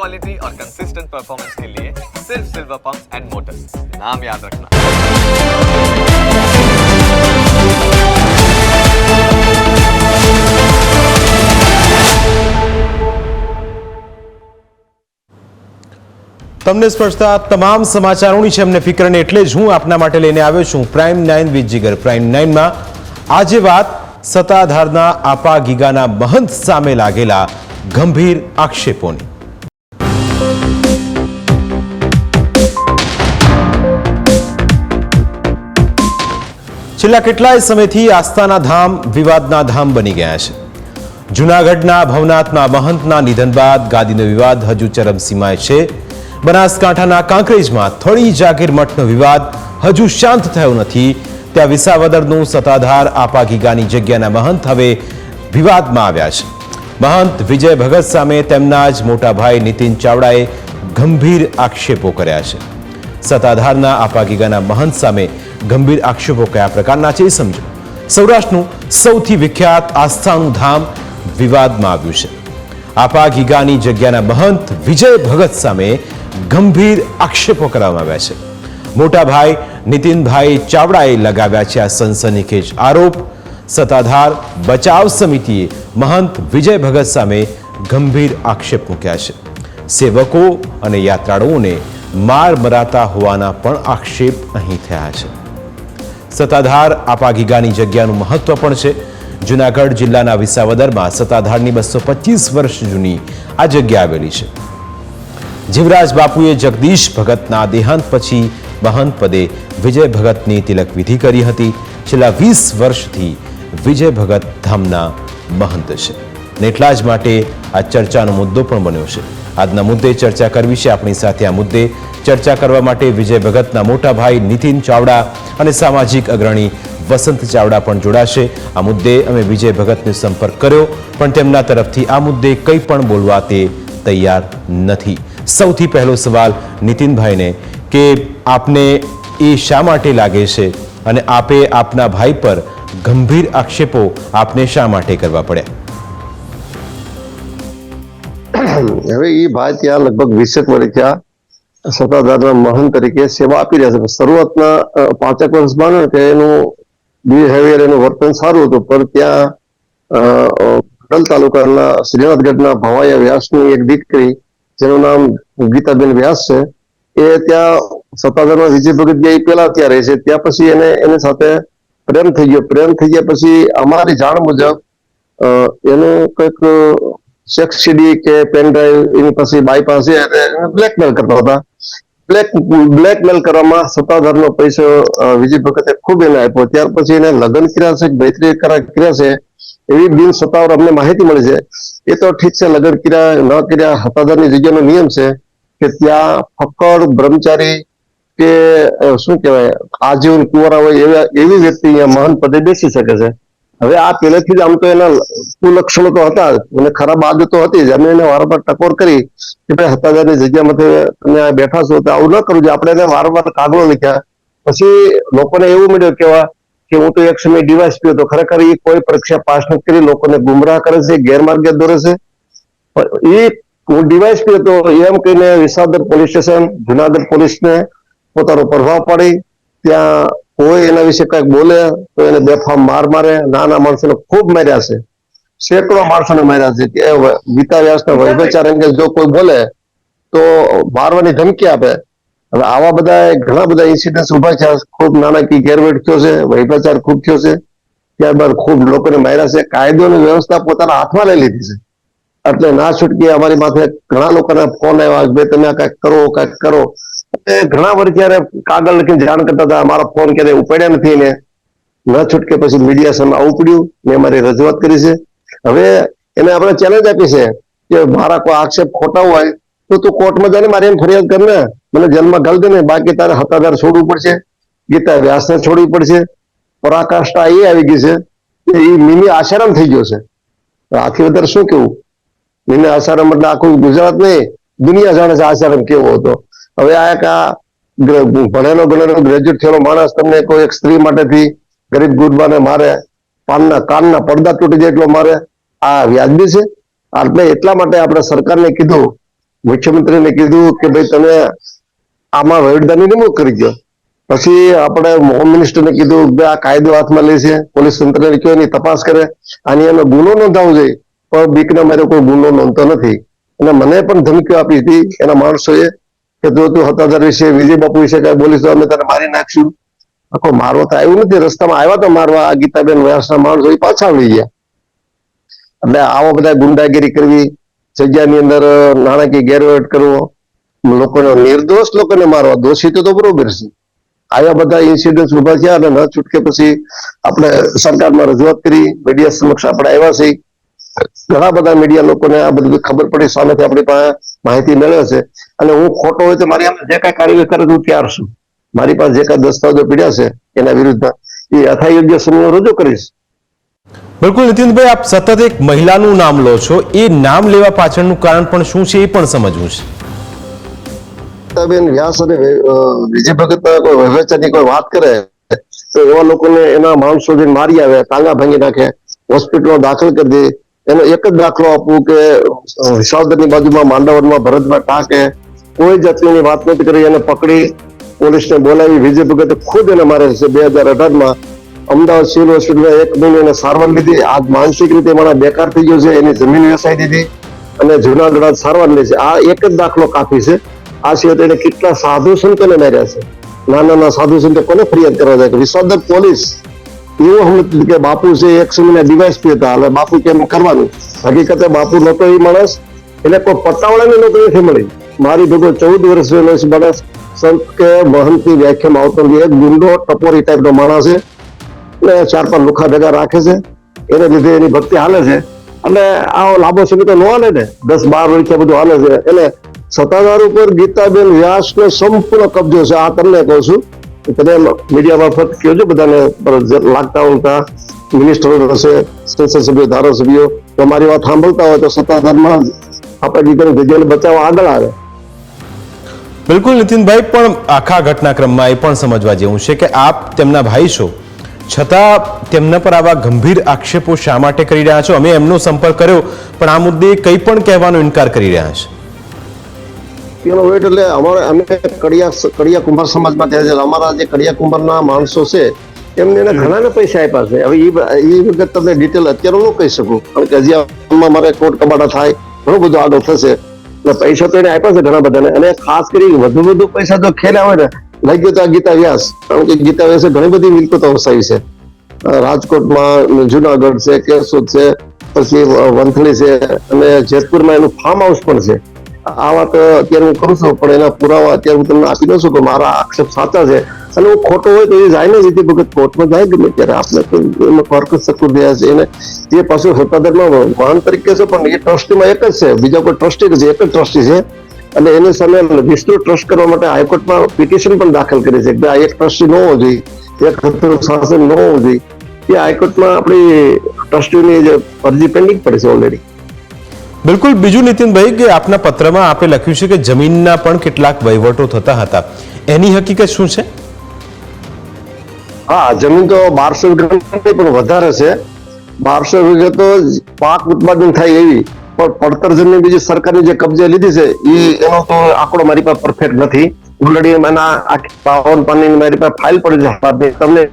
Quality और consistent performance के लिए सिर्फ सिल्वर पंप्स एंड मोटर्स नाम याद रखना તમને સ્પર્શતા તમામ સમાચારોની છે અમને ફિકર અને એટલે જ હું આપના માટે લઈને આવ્યો છું prime nine with Jigar prime નાઇનમાં આજે વાત સત્તાધારના આપા ગીગાના મહંત સામે લાગેલા ગંભીર આક્ષેપોની છેલ્લા કેટલાય સમયથી આસ્થાના ધામ, વિવાદના ધામ બની ગયા છે. જૂનાગઢના, ભવનાથના, મહંતના નિધન બાદ ગાદીનો વિવાદ હજુ ચરમસીમાએ છે. બનાસકાંઠાના કાંકરેજમાં થોડી જાગીર મઠનો વિવાદ હજુ શાંત થયો નથી. ત્યાં વિસાવદરનું સત્તાધાર આપા ગીગાની જગ્યાના મહંત હવે વિવાદમાં આવ્યા છે. મહંત વિજય ભગત સામે તેમના જ મોટા ભાઈ નીતિન ચાવડાએ ગંભીર આક્ષેપો કર્યા છે. સત્તાધારના આપા ગીગાના મહંત સામે ગંભીર આક્ષેપો કયા પ્રકારના છે એ સમજો. સૌરાષ્ટ્રનું સૌથી વિખ્યાત આસ્થાનું ધામ વિવાદમાં આવ્યું છે. આપા ગીગાની જગ્યાના મહંત વિજય ભગત સામે ગંભીર આક્ષેપો કરવામાં આવ્યા છે. મોટા ભાઈ નીતિનભાઈ ચાવડાએ લગાવ્યા છે આ સનસનીખેજ આરોપ. સત્તાધાર બચાવ સમિતિએ મહંત વિજય ભગત સામે ગંભીર આક્ષેપ મૂક્યા છે. સેવકો અને યાત્રાળુઓને માર મરાતા હોવાના પણ આક્ષેપ અહીં થયા છે. સત્તાધાર આપાગીગાની જગ્યાનું મહત્વ પણ છે. જુનાગઢ જિલ્લાના વિસાવદરમાં સત્તાધારની બસો પચીસ વર્ષ જૂની આ જગ્યા આવેલી છે. જીવરાજ બાપુએ જગદીશ ભગતના દેહાંત પછી મહંત પદે વિજય ભગતની તિલક વિધિ કરી હતી. છેલ્લા વીસ વર્ષથી વિજય ભગત ધામના મહંત છે. ને એટલા જ માટે આ ચર્ચાનો મુદ્દો પણ બન્યો છે. આજના મુદ્દે ચર્ચા કરવી છે. આપણી સાથે આ મુદ્દે ચર્ચા કરવા માટે વિજય ભગતના મોટા ભાઈ નીતિન ચાવડા અને સામાજિક અગ્રણી વસંત ચાવડા પણ જોડાશે. આ મુદ્દે અમે વિજય ભગતને સંપર્ક કર્યો, પણ તેમના તરફથી આ મુદ્દે કંઈ પણ બોલવા તે તૈયાર નથી. સૌથી પહેલો સવાલ નીતિનભાઈને કે આપને એ શા માટે લાગે છે અને આપે આપના ભાઈ પર ગંભીર આક્ષેપો આપને શા માટે કરવા પડ્યા? હવે એ ભાઈ ત્યાં લગભગ વીસેક વર્ષ ત્યાં સત્તાધારના મહંત તરીકે સેવા આપી રહ્યા છે. શરૂઆતના પાંચેક વર્ષ માનો કે એનું બિહેવિયર એનું વર્તન સારું હતું. પણ ત્યાં અ, અ, તાલુકાના શ્રીનાથગઢના ભવાયા વ્યાસની એક દીકરી જેનું નામ ગીતાબેન વ્યાસ છે એ ત્યાં સત્તાધારમાં વિજય ભગત એ પેલા ત્યાં રહે છે. ત્યાં પછી એને એની સાથે પ્રેમ થઈ ગયો. પ્રેમ થઈ ગયા પછી અમારી જાણ મુજબ એનું કંઈક સીડી કે પેન ડ્રાઈવ એની પાસે બાયપાસ પાસે બ્લેકમેલ કરતા હતા. બ્લેક બ્લેકમેલ કરવામાં સત્તાધારનો પૈસો વિજય ભગતે ખૂબ એને આપ્યો. ત્યાર પછી એને લગ્ન કર્યા છે, મૈત્રી કર્યા છે. એવી બિન સત્તાવાર અમને માહિતી મળી છે. એ તો ઠીક છે, લગ્ન કર્યા, ન કર્યા હતાધારની જગ્યાનો નિયમ છે કે ત્યાં ફક્કડ બ્રહ્મચારી કે શું કહેવાય, આજીવન કુંવરા હોય એવા, એવી વ્યક્તિ અહીંયા મહાન પદે બેસી શકે છે. હવે આ પહેલેથી જ આમ તો એના કુલક્ષણો તો હતા અને ખરાબ આદતો હતી. જ અમે એને વારંવાર ટકોર કરી કે ભાઈ હતાજાની જગ્યામાંથી તમે બેઠા છો તો આવું ન કરવું જોઈએ. આપણે એને વારંવાર કાગળો લખ્યા. પછી લોકોને એવું મળ્યું કેવા કે હું તો એક સમય ડિવાઇસ પીયો તો ખરેખર એ કોઈ પરીક્ષા પાસ નથી કરી. લોકોને ગુમરાહ કરે છે, ગેરમાર્ગે દોરે છે. એ હું ડિવાઇસ પીયો તો એમ કહીને વિસાદર પોલીસ સ્ટેશન, જુનાગઢ પોલીસને પોતાનો પ્રભાવ પાડી. ત્યાં કોઈ એના વિશે કંઈક બોલે તો એને બેફામ માર મારે. નાના માણસોને ખૂબ માર્યા છે. સેંકડો માણસોને માર્યા છે કે ગીતા વ્યાસના વૈભચાર અંગે જો કોઈ બોલે તો મારવાની ધમકી આપે. હવે આવા બધા ઘણા બધા ઇન્સિડન્ટ ઊભા છે ખૂબ નાણાકીય ગેરવેટ થયો છે વૈભચાર ખૂબ થયો છે. ત્યારબાદ ખૂબ લોકોને માર્યા છે. કાયદોની વ્યવસ્થા પોતાના હાથમાં લઈ લીધી છે. એટલે ના છૂટકી અમારી માથે ઘણા લોકોના ફોન આવ્યા કે તમે આ કાંઈક કરો કાંઈક કરો. ઘણા વર્ષ ત્યારે કાગળ લખીને જાણ કરતા હતા અમારા ફોન ક્યારે ઉપાડ્યા નથી ને. ન છૂટકે પછી મીડિયા સામે આવું પડ્યું, મેં અમારી રજૂઆત કરી છે. હવે એને આપણે ચેલેન્જ આપી છે કે મારા કોઈ આક્ષેપ ખોટા હોય, તો તું કોર્ટમાં જઈને મારી એમ ફરિયાદ કર ને. મને જેલમાં ઘાલ દે ને, બાકી તારે હતાધાર છોડવું પડશે, ગીતા વ્યાસને છોડવી પડશે. પરાકાષ્ઠા એ આવી ગઈ છે કે એ મિની આશારામ થઈ ગયો છે. આખી વધારે શું કેવું? મિની આશારામ એટલે આખું ગુજરાત નહીં, દુનિયા જાણે છે આશારામ કેવો હતો. હવે આ એક આ ભણેલો ગણેલો ગ્રેજ્યુએટ થયેલો માણસ તમને કોઈ એક સ્ત્રી માટેથી ગરીબ ગુરબાને મારે, પાનના કાનના પડદા તૂટી જાય એટલો મારે, આ વ્યાજબી છે? એટલે એટલા માટે આપણે સરકારને કીધું, મુખ્યમંત્રીને કીધું કે ભાઈ તમે આમાં વહીવટદારની નિમણૂક કરી દો પછી આપણે હોમ મિનિસ્ટરને કીધું કે આ કાયદો હાથમાં લે છે, પોલીસ તંત્રને કહ્યું એની તપાસ કરે. આની એનો ગુનો નોંધાવો જોઈએ, પણ બીકના મારે કોઈ ગુનો નોંધતો નથી. અને મને પણ ધમકીઓ આપી હતી, એના માણસોએ કે જો તું હતાધર વિશે વિજય બાપુ વિશે કઈ બોલીશ તો અમે તને મારી નાખશું. આખો મારવો તો આવ્યું નથી. રસ્તામાં આવ્યા તો મારવા આ ગીતાબેન વ્યાસના માણસો પાછા આવી ગયા. એટલે આવા બધા ગુંડાગીરી કરવી, જગ્યાની અંદર નાણાકીય ગેરવહીવટ કરવો, લોકોને નિર્દોષ લોકોને મારવા. દોષિતો તો બરોબર છે. આવા બધા ઇન્સિડન્ટ ઊભા થયા અને ન છૂટકે પછી આપણે સરકારમાં રજૂઆત કરી. મીડિયા સમક્ષ આપણે આવ્યા છે ઘણા બધા મીડિયા લોકોને આ બધું ખબર પડી. સામેથી આપણી પાસે માહિતી મેળવે છે. અને હું ખોટો હોય તો મારી આમ જે કાંઈ કાર્યવાહી કરે હું ત્યાર છું. મારી પાસે જે કાંઈ દસ્તાવેજો પીડ્યા છે એના વિરુદ્ધ એ યથાયોગ્ય સમય રજૂ કરીશ. બિલકુલ નીતિનભાઈ આપ સતત એક મહિલાનું નામ લો છો. એ નામ લેવા પાછળનું કારણ પણ શું છે એ પણ સમજવું છે. બેન વ્યાસ અને વિજય ભગત કોઈ વહેંચાની કોઈ વાત કરે તો એવા લોકોને એના માણસો જઈને મારી આવે ટાંગા ભાંગી નાખે હોસ્પિટલમાં દાખલ કરી દે એનો એક જ દાખલો આપવું કે અ, બાજુમાં માંડવરમાં ભરતમાં ટાંકે કોઈ જાતની વાત નથી કરી એને પકડી પોલીસને બોલાવી. વિજય ભગતે ખુદ એને મારે છે બે હજાર અઢારમાં અમદાવાદ સિવિલ હોસ્પિટલમાં એક મહિને સારવાર લીધી. આજ માનસિક રીતે મારા બેકાર થઈ ગયો છે. એની જમીન વેચાઈ દીધી અને જુનાગઢ સારવાર લે છે. આ એક જ દાખલો કાફી છે. આ સિવાય એને કેટલા સાધુ સંતોને માર્યા છે. નાના નાના સાધુ સંતો કોને ફરિયાદ કરવા જાય? કે પોલીસ. એવું હમ કે બાપુ છે, એક સમયના ડીવાયસપી હતા. હવે બાપુ કેમ કરવાનું? હકીકતે બાપુ નહોતો એ માણસ. એટલે કોઈ પટ્ટાવાળાને નહોતો નથી મળી. મારી ભેગો ચૌદ વર્ષનો છે માણસ સંત કે મહંતની વ્યાખ્યામાં આવતો નથી. એક ગુંડો ટપોરી ટાઈપનો માણસ છે. એટલે ચાર પાંચ લુખા ભેગા રાખે છે. એને લીધે એની ભક્તિ હાલે છે. અને આ લાંબો સમય તો ન હાલે ને. દસ બાર વર્ષે બધું હાલે છે. એટલે સત્તાધાર ઉપર ગીતાબેન વ્યાસનો સંપૂર્ણ કબજો છે. આ તમને કહું છું તમે મીડિયા મારફત કહેજો બધાને. લાગતા ઉલતા મિનિસ્ટરો હશે સંસદ સભ્યો, ધારાસભ્યો, તમારી વાત સાંભળતા હોય તો સત્તાધારમાં આપણે દીકરી જગ્યાને બચાવવા આગળ આવે. બિલકુલ નીતિનભાઈ, પણ આખા ઘટનાક્રમમાં એ પણ સમજવા જેવું છે કે આપ તેમના ભાઈ છો. છતાં તેમના પર આવા ગંભીર આક્ષેપો શા માટે કરી રહ્યા છો? અમે એમનો સંપર્ક કર્યો, પણ આ મુદ્દે કંઈ પણ કહેવાનો ઇનકાર કરી રહ્યા છે. પેલો વેટ એટલે અમારે અમે કડિયા કડિયા કુંભાર સમાજમાં ત્યાં અમારા જે કડિયા કુંભારના માણસો છે, એમને એને ઘણાને પૈસા આપ્યા છે. હવે એ એ વખત તમને ડિટેલ અત્યારે હું કહી શકું. કારણ કે હજી મારે કોર્ટ કબાડા થાય, ઘણું બધું આગળ થશે. પૈસા તો એને આપ્યા છે ઘણા બધાને. અને ખાસ કરી વધુ વધુ પૈસા તો ખેલ્યા હોય ને લઈ ગયો તો આ ગીતા વ્યાસ, કારણ કે ગીતા વ્યાસે ઘણી બધી મિલકતો વસાવી છે. રાજકોટમાં જુનાગઢ છે, કેશોદ છે, પછી વંથલી છે, અને જેતપુરમાં એનું ફાર્મ હાઉસ પણ છે. આ વાત અત્યારે હું કરું છું, પણ એના પુરાવા અત્યારે હું તમને આપી દઉં છું કે મારા આક્ષેપ સાચા છે. અને હું ખોટો હોય તો એ જાય ને વિધિ ભગત કોર્ટમાં જાય ગમે ત્યારે. આપણે એમાં જ શકું થયા છે. એને જે પાછું સત્તાધારમાં વાહન તરીકે છે, પણ એ ટ્રસ્ટીમાં એક જ છે. બીજા કોઈ ટ્રસ્ટી નથી, એક જ ટ્રસ્ટી છે. અને એની સામે વિસ્તૃત ટ્રસ્ટ કરવા માટે હાઈકોર્ટમાં પિટિશન પણ દાખલ કરી છે. કે આ એક ટ્રસ્ટી ન હોવો જોઈએ. એક હત્તર શાસન ન હોવું જોઈએ. એ હાઈકોર્ટમાં આપણી ટ્રસ્ટીની જે અરજી પેન્ડિંગ પડે છે ઓલરેડી બિલકુલ, બીજું નીતિનભાઈ કે આપના પત્રમાં આપે લખ્યું છે કે જમીનના પણ કેટલાક વહીવટો થતા હતા. એની હકીકત શું છે? હા, જમીન તો બારસો વીઘા પણ વધારે છે. બારસો વીઘા તો પાક ઉત્પાદન થાય એવી. પણ પડતર જમીન બીજી સરકારની જે કબજે લીધી છે એ એનો તો આંકડો મારી પાસે પરફેક્ટ નથી. ઓલરેડી એના આખી પાવન પાણી મારી પાસે ફાઇલ પડી છે. તમને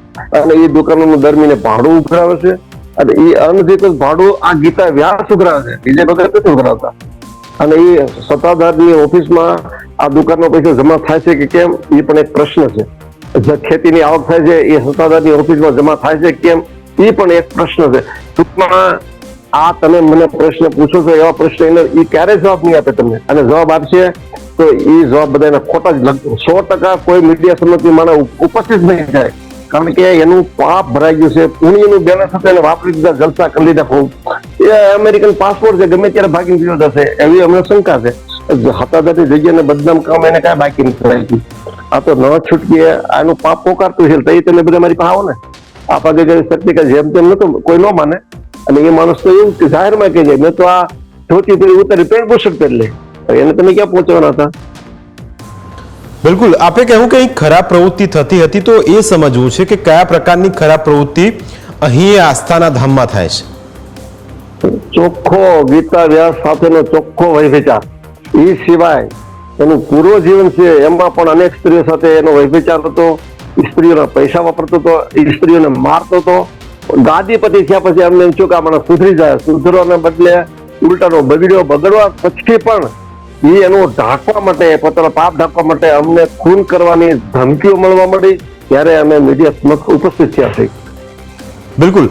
અને એ દુકાનોનું દર મહિને ભાડું ઉઘરાવે છે. અને એ અનધિકૃત ભાડું આ ગીતા વ્યાસ ઉઘરાવે છે બીજે વગર નથી ઉઘરાવતા. અને એ સત્તાધારની ઓફિસમાં આ દુકાનનો પૈસા જમા થાય છે કે કેમ એ પણ એક પ્રશ્ન છે. જે ખેતીની આવક થાય છે એ સત્તાધારની ઓફિસમાં જમા થાય છે કેમ એ પણ એક પ્રશ્ન છે. ટૂંકમાં આ તમે મને પ્રશ્ન પૂછો છો, એવા પ્રશ્ન એને એ ક્યારે જવાબ નહીં આપે તમને? અને જવાબ આપશે તો એ જવાબ બધાને ખોટા જ સો ટકા કોઈ મીડિયા સંમતિ માણસ ઉપસ્થિત નહીં થાય. કારણ કે એનું પાપ ભરાઈ ગયું છે. પુણ્યનું બેલેન્સ હતું એને વાપરી દીધા, જલસા કરી લીધા ખૂબ એ અમેરિકન પાસપોર્ટ છે, ગમે ત્યારે ભાગી ગયો જશે. એવી અમને શંકા છે. હતાદારી જગ્યાને બદનામ કામ એને કાંઈ બાકી નથી આ તો ન છૂટકીએ આનું પાપ પોકારતું છે. તો એ તમે બધા મારી પાસે આવો ને. આ પગે કઈ શક્તિ કે જેમ તેમ નતો, કોઈ ન માને. અને એ માણસ તો એવું જાહેરમાં કહી જાય મેં તો આ ધોતી ઉતારી પેન્ટ બુશર્ટ પહેરી લે. એને તમે ક્યાં પહોંચવાના હતા? બિલકુલ. આપે કહેવું કે ખરાબ પ્રવૃત્તિ થતી હતી તો એ સમજવું છે કે કયા પ્રકારની ખરાબ પ્રવૃત્તિ અહીં આસ્થાના ધામમાં થાય છે. ચોખ્ખો ગીતા વ્યાસ સાથેનો ચોખ્ખો વહીવટા એ સિવાય એનું પૂર્વ જીવન છે એમાં પણ અનેક સ્ત્રીઓ સાથે એનો વૈભચાર હતો. સ્ત્રીઓના પૈસા વાપરતો હતો સ્ત્રીઓને મારતો હતો. ગાદીપતિ થયા પછી અમને એમ છું કે આ સુધરી જાય. સુધરવાને બદલે ઉલટાનો બગડ્યો, બગડવા પછી પણ એ એનું ઢાંકવા માટે પોતાના પાપ ઢાંકવા માટે અમને ખૂન કરવાની ધમકીઓ મળવા મળી ત્યારે અમે મીડિયા સમક્ષ ઉપસ્થિત થયા છે બિલકુલ.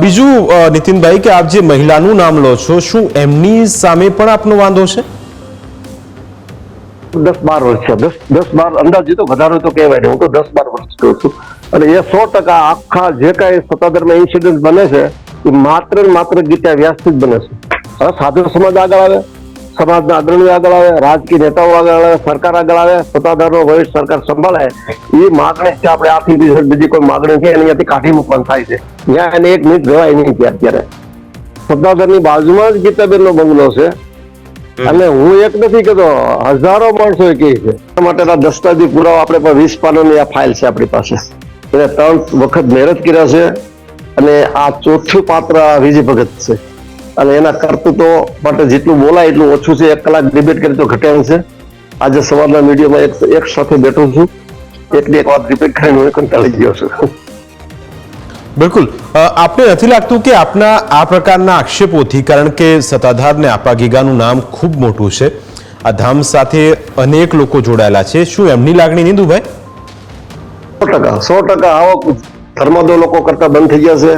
બીજું નીતિનભાઈ કે આપ જે મહિલાનું નામ લો છો શું એમની સામે પણ આપનો વાંધો છે? દસ બાર વર્ષ છે દસ દસ બાર અંદાજે તો વધારે તો કહેવાય નહીં હું તો દસ બાર વર્ષ કહું છું. અને એ સો ટકા આખા જે કાંઈ સત્તાધારમાં ઇન્સિડન્ટ બને છે એ માત્ર ને માત્ર ગીતા વ્યાસથી જ બને છે. સાધુ સમાજ આગળ આવે. સમાજના અગ્રણીઓ આગળ આવે રાજકીય નેતાઓ આગળ આવે સરકાર આગળ આવે સત્તાધારનો ભવિષ્ય સરકાર સંભાળે એ માગણી છે આપણે આથી બીજી બીજી કોઈ માગણી છે એની અહીંયાથી કાઢી મૂકવાનું થાય છે. ત્યાં એને એક મિનિટ રહેવાય નહીં ત્યાં અત્યારે. સત્તાધારની બાજુમાં જ ગીતાબેનનો બંગલો છે. અને હું એક નથી કહેતો હજારો માણસો એ કહે છે. માટેના દસ્તાવેજી પુરાવા આપણે પણ વીસ પાનોની આ ફાઇલ છે આપણી પાસે. એને ત્રણ વખત મહેનત કર્યા છે. અને આ ચોથું પાત્ર વિજય ભગત છે. અને એના કરતૂતો માટે જેટલું બોલાય એટલું ઓછું છે. એક કલાક ડિબેટ કરી તો ઘટે છે. આજે સવારના મીડિયામાં એક એક સાથે બેઠો છું. એટલી એક વાત રિપીટ કરીને હું કંટાળી ગયો છું. બિલકુલ. આપને નથી લાગતું કે આપના આ પ્રકારના આક્ષેપોથી કારણ કે સત્તાધારને આપા ગીગાનું નામ ખૂબ મોટું છે. આ ધામ સાથે અનેક લોકો જોડાયેલા છે. શું એમની લાગણી નહીં દુભાઈ સો ટકા સો ટકા આવક ધર્મદો લોકો કરતા બંધ થઈ ગયા છે.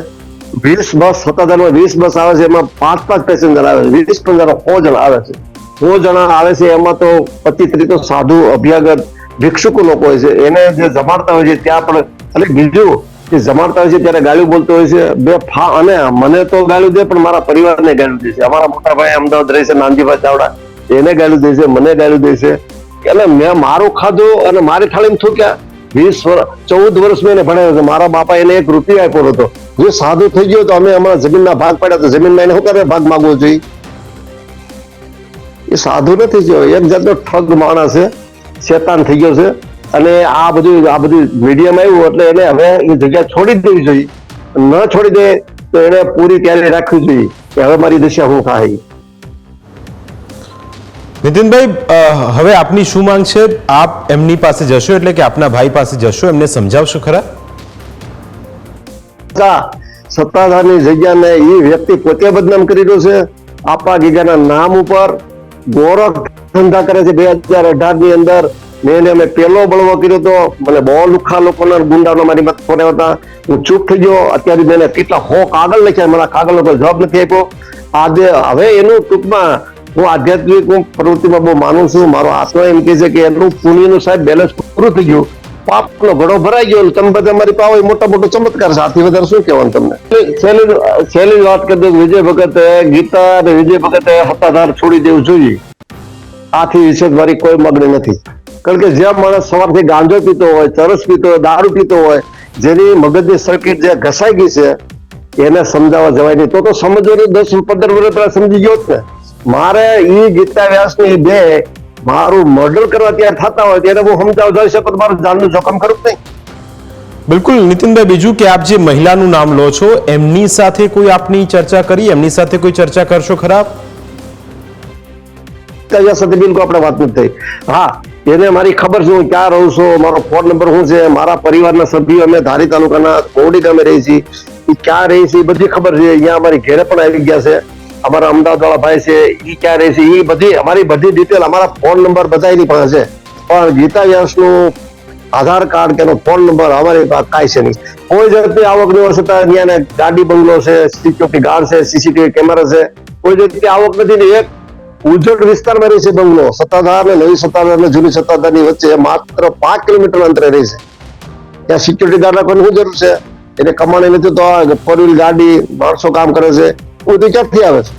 વીસ બસ સત્તાધારમાં વીસ બસ આવે છે, એમાં પાંચ પાંચ પેસેન્જર આવે છે. વીસ પંદર સો જણા આવે છે. સો જણા આવે છે, એમાં તો પચીસ ત્રીસ તો સાધુ અભ્યાગત ભિક્ષુકો લોકો હોય છે. એને જે જમાડતા હોય છે, ત્યાં પણ અને બીજું કે જમાડતા હોય છે, ત્યારે ગાળ્યું બોલતો હોય છે, બે ફા અને મને તો ગાળું દે, પણ મારા પરિવારને ગાળું દે છે. અમારા મોટા ભાઈ અમદાવાદ રહે છે, નાનજીભાઈ ચાવડા, એને ગાળું દે છે, મને ગાળ્યું દે છે. એટલે મેં મારું ખાધું અને મારી થાળીમાં થૂક્યા. વીસ વર્ષ ચૌદ વર્ષ મેં એને ભણાવ્યો હતો. મારા બાપા એને એક રૂપિયો આપ્યો હતો. જે સાધુ થઈ ગયો તો અમે હમણાં જમીનના ભાગ પાડ્યા તો જમીનમાં એને શું કરે ભાગ માંગવો જોઈએ. એ સાધુ નથી થયો. એક જાતનો ઠગ માણસ છે. શેતાન થઈ ગયો છે. અને આ બધું આ બધું મીડિયામાં આવ્યું એટલે એને હવે એ જગ્યા છોડી જ દેવી જોઈએ. ન છોડી દે તો એને પૂરી તૈયારી રાખવી જોઈએ કે હવે મારી દિશા હું થાય. નીતિનભાઈ હવે આપની શું માંગ છે? આપ એમની પાસે જશો એટલે કે આપના ભાઈ પાસે જશો? એમને સમજાવશો ખરા? સત્તાધારની જગ્યાને એ વ્યક્તિ પોતે બદનામ કરી રહ્યો છે? આપા ગીગાના નામ ઉપર ગોરખ ધંધા કરે છે બે હજાર અઢારની અંદર. મેં અમે પેલો બળવો કર્યો હતો મને બહુ લુખા લોકોના ગુંડાનો મારી મત ફોન હતા. હું ચૂપ થઈ ગયો. અત્યારે મેં કેટલા હો કાગળ લખ્યા મારા કાગળ ઉપર જવાબ નથી આપ્યો. આજે હવે એનું ટૂંકમાં હું આધ્યાત્મિક હું પ્રવૃત્તિમાં બહુ માનું છું. મારો આત્મા એમ કહે છે કે એનું પુણ્યનું સાહેબ બેલેન્સ પૂરું થઈ ગયું. પાપનો ઘડો ભરાઈ ગયો તમે બધા મારી પાવ મોટા મોટો ચમત્કાર આથી વધારે શું કહેવાનું તમને? છેલ્લી છેલ્લી વાત કરી દઉં વિજય ભગતે ગીતા અને વિજય ભગતે હતાધાર છોડી દેવું જોઈએ. આથી વિશે મારી કોઈ મગની નથી. કારણ કે જ્યાં માણસ સવારથી ગાંજો પીતો હોય, ચરસ પીતો હોય, દારૂ પીતો હોય, જેની મગજની સર્કિટ જે ઘસાઈ ગઈ છે, એને સમજાવવા જવાય નહીં. તો તો સમજવાનું દસ પંદર વર્ષ સમજી ગયો જ ને. મારે ઈ ગીતા વ્યાસની બે મારું મર્ડર કરવા ત્યાં થતા હોય ત્યારે હું સમજાવ જઈ શકું મારું જાનનું જોખમ ખરું નહીં? બિલકુલ નીતિનભાઈ બીજું કે આપ જે મહિલાનું નામ લો છો એમની સાથે કોઈ આપની ચર્ચા કરી એમની સાથે કોઈ ચર્ચા કરશો ખરાબ? સાથે બિલકુલ આપણે વાત નથી થઈ. હા એને મારી ખબર છે હું ક્યાં રહું છું મારો ફોન નંબર શું છે મારા પરિવારના સભ્યો અમે ધારી તાલુકાના કોવડી ગામે રહી છીએ. ક્યાં રહી છે એ બધી ખબર છે અહીંયા અમારી ઘેરે પણ આવી ગયા છે. અમારા અમદાવાદ વાળા ભાઈ છે એ ક્યાં રહે છે એ બધી, અમારી બધી ડિટેલ અમારા ફોન નંબર બધા એની પાસે પણ ગીતા વ્યાસનું આધાર કાર્ડ કે એનો ફોન નંબર અમારી પાસે છે નહીં. કોઈ જાતની આવક હોય છતાં ત્યાં ગાડી બંગલો છે સિક્યોરિટી ગાર્ડ છે સીસીટીવી કેમેરા છે. કોઈ જાતની આવક નથી ને એક ઉજ્જડ વિસ્તારમાં રહે છે બંગલો. સત્તાધાર ને નવી સત્તાધાર ને જૂની સત્તાધારની વચ્ચે માત્ર પાંચ કિલોમીટર અંતરે રહે છે. ત્યાં સિક્યુરિટી ગાર્ડ રાખવાની શું જરૂર છે? એને કમાણી નથી તો ફોર વ્હીલ ગાડી, માણસો કામ કરે છે. બધું ક્યાંથી આવે છે?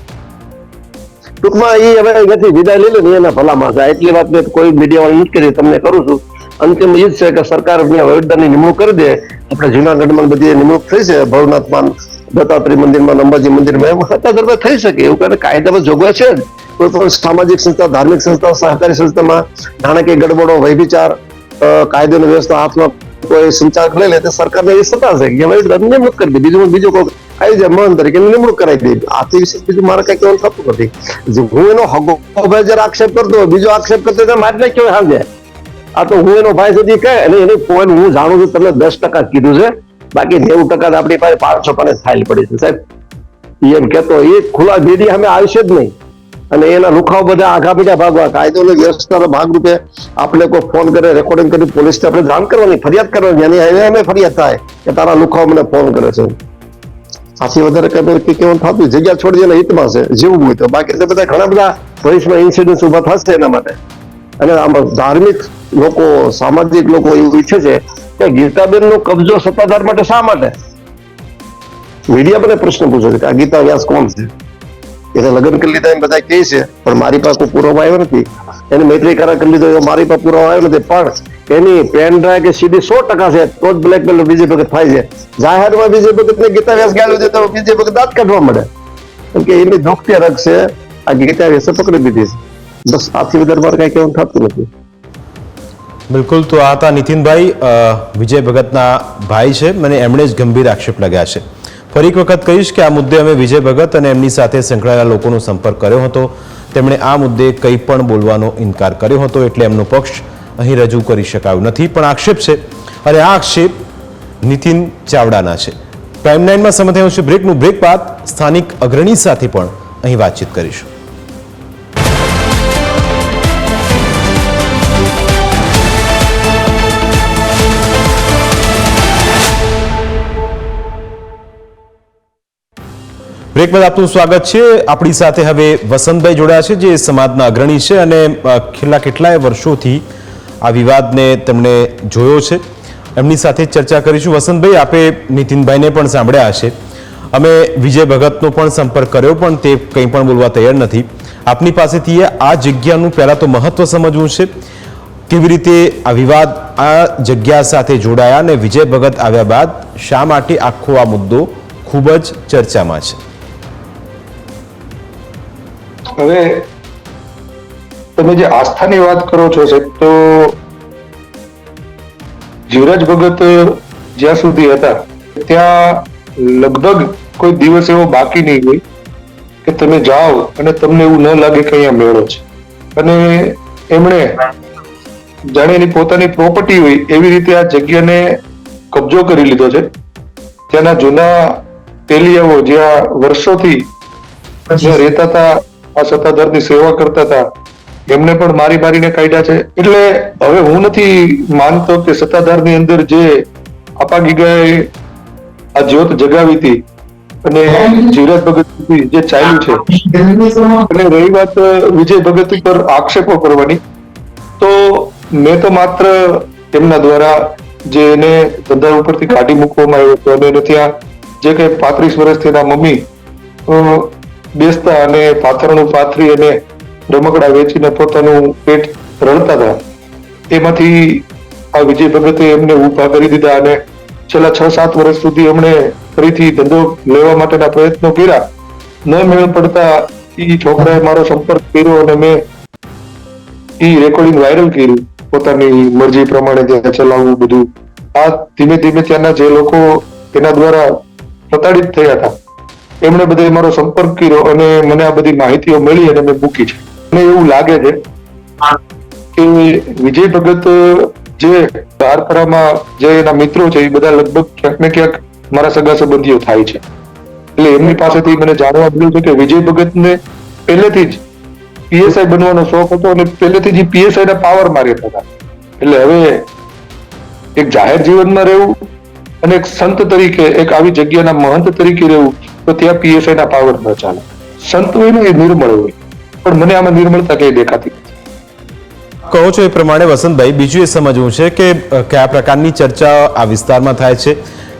ટૂંકમાં એ હવે અહીંયાથી વિદાય લઈ લે ને એના ભલામાં છે એટલી વાત મેં કોઈ મીડિયા વાળી નથી કરી, તમને કરું છું. અંતિમ એ જ છે કે સરકાર અહીંયા વહીવટદારની નિમણૂક કરી દે. આપણે જુનાગઢમાં બધી નિમણૂક થઈ છે. ભવનાથમાં દત્તાત્રી મંદિરમાં, અંબાજી મંદિરમાં એમ દરબાર થઈ શકે. એવું કરે કાયદામાં જોગવાઈ છે કોઈ પણ સામાજિક સંસ્થા, ધાર્મિક સંસ્થા, સહકારી સંસ્થામાં નાણાકીય ગડબડો કાયદો કાયદાની વ્યવસ્થા હાથમાં કોઈ સંચાલક લઈ લે તો સરકારને એ સત્તા છે કે હવે નિમણૂક કરી દે. બીજું બીજું કોઈ આવી જાય મન તરીકે નિમણૂક કરાવી દે આથી વિશે બીજું મારે કઈ કહેવાનું થતું નથી હું એનો હગો ભાઈ જયારે આક્ષેપ કરતો હોય બીજો આક્ષેપ કરતો હોય તો કેવું સમજે આ તો હું એનો ભાઈ સુધી કહે અને એની પોઈન્ટ હું જાણું છું તમને દસ ટકા કીધું છે બાકી નેવું ટકા આપણી પાસે પાંચસો પણ ફાઇલ પડી છે સાહેબ એમ કેતો એ ખુલ્લા ભેદી અમે આવશે જ નહીં અને એના લુખાઓ બધા આઘા પીછા ભાગવા કાયદો અને વ્યવસ્થાના ભાગરૂપે આપણે કોઈ ફોન કરે રેકોર્ડિંગ કરી પોલીસને આપણે જાણ કરવાની ફરિયાદ કરવાની હવે અમે ફરિયાદ થાય કે તારા લુખાઓ મને ફોન કરે છે આથી વધારે કઈ કે કેવું થતું જગ્યા છોડી દેને હિતમાં છે, જેવું હોય તો. બાકી તો બધા ઘણા બધા ભવિષ્યમાં ઇન્સિડન્સ ઊભા થશે એના માટે. અને આમાં ધાર્મિક લોકો, સામાજિક લોકો એવું ઈચ્છે છે કે ગીતાબેન નો કબજો સત્તાધાર માટે શા માટે? મીડિયા મને પ્રશ્ન પૂછે છે કે આ ગીતા વ્યાસ કોણ છે? એને લગ્ન કરી લીધા એમ બધા કહે છે, પણ મારી પાસે કોઈ પુરાવો આવ્યો નથી. એને મૈત્રી કરાર કરી લીધો મારી પાસે પુરાવો આવ્યો નથી. પણ એની પેન ડ્રાઈવ કે સીડી સો ટકા છે, તો જ બ્લેક બેલ્ટ બીજી વખત થાય છે. જાહેરમાં બીજી વખત ને ગીતા વ્યાસ ગાળ્યું છે, તો બીજી વખત દાંત કાઢવા મળે કેમ કે એની દુઃખતી રગ છે, આ ગીતા વ્યાસે પકડી દીધી છે. બસ આથી વધારે કઈ કેવું થતું નથી. બિલકુલ, તો આ હતા નીતિનભાઈ વિજય ભગતના ભાઈ છે મને એમણે જ ગંભીર આક્ષેપ લગ્યા છે. ફરી એક વખત કહીશ કે આ મુદ્દે અમે વિજય ભગત અને એમની સાથે સંકળાયેલા લોકોનો સંપર્ક કર્યો હતો. તેમણે આ મુદ્દે કંઈ પણ બોલવાનો ઇનકાર કર્યો હતો એટલે એમનો પક્ષ અહીં રજૂ કરી શકાયું નથી. પણ આક્ષેપ છે. અને આ આક્ષેપ નીતિન ચાવડાના છે. પ્રાઇમ નાઇનમાં સમય થયો છે. બ્રેકનું બ્રેક બાદ સ્થાનિક અગ્રણી સાથે પણ અહીં વાતચીત કરીશું. બ્રેક બાદ આપનું સ્વાગત છે. આપણી સાથે હવે વસંતભાઈ જોડાયા છે, જે સમાજના અગ્રણી છે અને છેલ્લા કેટલાય વર્ષોથી આ વિવાદને તેમણે જોયો છે. એમની સાથે ચર્ચા કરીશું. વસંતભાઈ, આપે નીતિનભાઈને પણ સાંભળ્યા હશે. અમે વિજય ભગતનો પણ સંપર્ક કર્યો, પણ તે કંઈ પણ બોલવા તૈયાર નથી. આપની પાસેથી આ જગ્યાનું પહેલાં તો મહત્ત્વ સમજવું છે. કેવી રીતે આ વિવાદ આ જગ્યા સાથે જોડાયા અને વિજય ભગત આવ્યા બાદ શા માટે આખો આ મુદ્દો ખૂબ જ ચર્ચામાં છે. હવે તમે જે આસ્થાની વાત કરો છો સાહેબ, તો જીવરાજ ભગત જ્યાં સુધી હતા, ત્યાં લગભગ કોઈ દિવસ એવો બાકી નહીં હોય કે તમે જાઓ અને તમને એવું ન લાગે કે અહીંયા મેળો છે. અને એમણે જાણે એની પોતાની પ્રોપર્ટી હોય એવી રીતે આ જગ્યાને કબજો કરી લીધો છે. ત્યાંના જૂના તેલિયાઓ જ્યાં વર્ષોથી રહેતા હતા આ સત્તાધારની સેવા કરતા હતા. એમને પણ મારી મારીને કાઢ્યા છે. એટલે હવે હું નથી માનતો કે સત્તાધારની અંદર જે આપા ગીગાએ આ જ્યોત જગાવી હતી અને જીવરાજ ભગત જે ચાલ્યું છે. અને રહી વાત વિજય ભગત ઉપર આક્ષેપો કરવાની. તો મેં તો માત્ર એમના દ્વારા જે એને ધંધા ઉપરથી કાઢી મૂકવામાં આવ્યો હતો અને એને ત્યાં જે કઈ પાંત્રીસ વર્ષથી એના મમ્મી બેસતા અને પાથરણું પાથરી અને રમકડા વેચીને પોતાનું પેટ રડતા હતા. તેમાંથી આ વિજય ભગતે એમને ઊભા કરી દીધા અને છેલ્લા છ સાત વર્ષ સુધી એમણે ફરીથી ધંધો લેવા માટેના પ્રયત્નો કર્યા. ન મેળ પડતા એ છોકરાએ મારો સંપર્ક કર્યો અને મેં એ રેકોર્ડિંગ વાયરલ કર્યું. પોતાની મરજી પ્રમાણે ત્યાં ચલાવવું બધું. આ ધીમે ધીમે ત્યાંના જે લોકો તેના દ્વારા પ્રતાડિત થયા હતા. એમણે બધા મારો સંપર્ક કર્યો અને મને આ બધી માહિતીઓ મળી અને મેં મૂકી છે. મને એવું લાગે છે કે વિજય ભગત જે ધારપરામાં જે એના મિત્રો છે એ બધા લગભગ ક્યાંક ને ક્યાંક મારા સગા સંબંધીઓ થાય છે. એટલે એમની પાસેથી મને જાણવા મળ્યું છે કે વિજય ભગતને પહેલેથી જ પીએસઆઈ બનવાનો શોખ હતો અને પહેલેથી જ પીએસઆઈ ના પાવર રહેતા હતા. એટલે હવે એક જાહેર જીવનમાં રહેવું અને એક સંત તરીકે એક આવી જગ્યાના મહંત તરીકે રહેવું તો ત્યાં પીએસઆઈ ના પાવર ન ચાલે. સંત હોય ને એ નિર્મળ હોય. પણ મને આમાં નિર્મળતા કઈ દેખાતી કહો છો એ પ્રમાણે વસંતભાઈ બીજું એ સમજવું છે કે કયા પ્રકારની ચર્ચા આ વિસ્તારમાં થાય છે?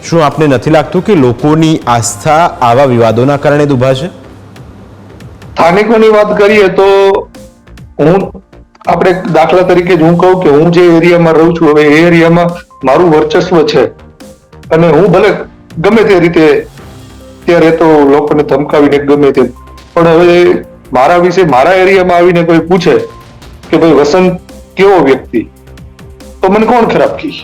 શું આપને નથી લાગતું કે લોકોની આસ્થા આવા વિવાદોના કારણે દુભા છે? સ્થાનિકોની વાત કરીએ તો હું આપણે દાખલા તરીકે હું કહું કે હું જે એરિયામાં રહું છું હવે એ એરિયામાં મારું વર્ચસ્વ છે. અને હું ભલે ગમે તે રીતે ત્યાં તો લોકોને ધમકાવીને ગમે તે પણ હવે મારા વિશે મારા એરિયામાં આવીને કોઈ પૂછે કે ભાઈ વસંત કેવો વ્યક્તિ? તો મને કોણ ખરાબ કહી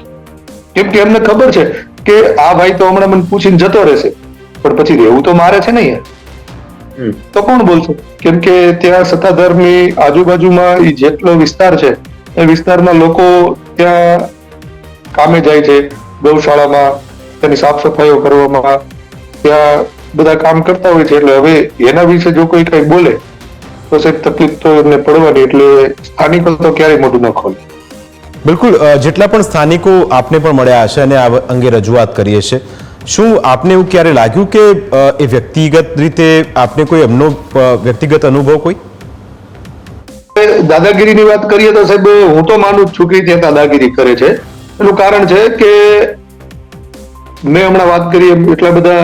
કેમ કે એમને ખબર છે કે આ ભાઈ તો હમણાં મને પૂછીને જતો રહેશે. પણ પછી રહેવું તો મારે છે ને યાર તો કોણ બોલશે? કેમ કે ત્યાં સત્તાધારની આજુબાજુમાં એ જેટલો વિસ્તાર છે એ વિસ્તારના લોકો ત્યાં કામે જાય છે ગૌશાળામાં તેની સાફ સફાઈઓ કરવામાં ત્યાં બધા કામ કરતા હોય છે એટલે હવે એના વિશે જો કોઈ કઈ બોલે તો સાહેબ તકલીફ તો એમને પડવાની એટલે સ્થાનિકો તો ક્યારેય મોઢું ન ખોલે. બિલકુલ જેટલા પણ સ્થાનિકો આપને પણ મળ્યા હશે અને આ અંગે રજૂઆત કરીએ છે શું આપને એવું ક્યારે લાગ્યું કે એ વ્યક્તિગત રીતે આપને કોઈ એમનો વ્યક્તિગત અનુભવ કોઈ? દાદાગીરીની વાત કરીએ તો સાહેબ હું તો માનું જ છું કે ત્યાં દાદાગીરી કરે છે. એનું કારણ છે કે મેં હમણાં વાત કરી એટલા બધા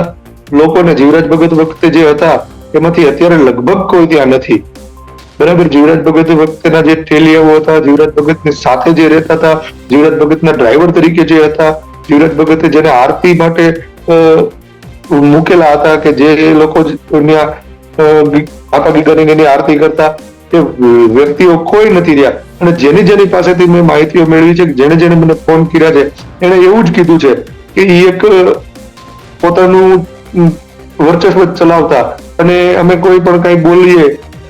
લોકોને જીવરાજ ભગત વખતે જે હતા, એમાંથી અત્યારે લગભગ કોઈ ત્યાં નથી. બરાબર, જીવરાજ ભગત વખતેના જે ઠેલિયાઓ હતા, જીવરાજ ભગતની સાથે જે રહેતા હતા, જીવરાજ ભગતના ડ્રાઈવર તરીકે જે હતા, જીવરાજ ભગતે જેને આરતી માટે મૂકેલા હતા કે જે લોકો બાપા ગીગાની એની આરતી કરતા, એ વ્યક્તિઓ કોઈ નથી રહ્યા. અને જેની જેની પાસેથી મેં માહિતીઓ મેળવી છે જેને જેને મને ફોન કર્યા છે, એણે એવું જ કીધું છે કે એક પોતાનું વર્ચસ્વ ચલાવતા. અને અમે કોઈ પણ કઈ બોલીએ,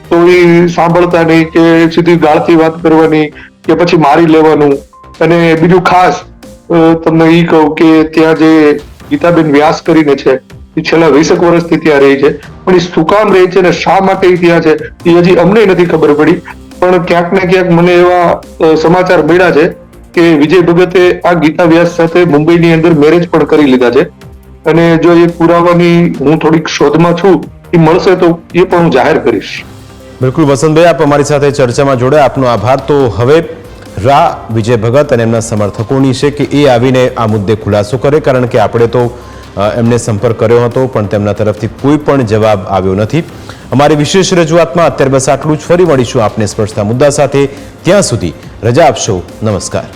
તો એ સાંભળતા નહીં કે સીધી ગાળથી વાત કરવાની કે પછી મારી લેવાનું. અને બીજું ખાસ તમને એ કહું કે ત્યાં જે ગીતાબેન વ્યાસ કરીને છે, એ છેલ્લા વીસેક વર્ષથી ત્યાં રહી છે. પણ એ શું કામ રહી છે અને શા માટે ત્યાં છે, એ હજી અમને નથી ખબર પડી. પણ ક્યાંક ને ક્યાંક મને એવા સમાચાર મળ્યા છે કે વિજય ભગતે આ ગીતા વ્યાસ સાથે મુંબઈની અંદર મેરેજ પણ કરી લીધા છે. અને જો એ પુરાવાની હું થોડીક શોધમાં છું, એ મળશે તો એ પણ હું જાહેર કરીશ. બિલકુલ વસંતભાઈ, આપ અમારી સાથે ચર્ચામાં જોડે આપનો આભાર. તો હવે રા, વિજય ભગત અને એમના સમર્થકોની છે કે એ આવીને આ મુદ્દે ખુલાસો કરે, કારણ કે આપણે તો એમને સંપર્ક કર્યો હતો, પણ તેમના તરફથી કોઈ પણ જવાબ આવ્યો નથી. અમારી વિશેષ રજૂઆતમાં અત્યારે બસ આટલું જ. ફરી મળીશું આપને સ્પર્શતા મુદ્દા સાથે. ત્યાં સુધી રજા આપશો. નમસ્કાર.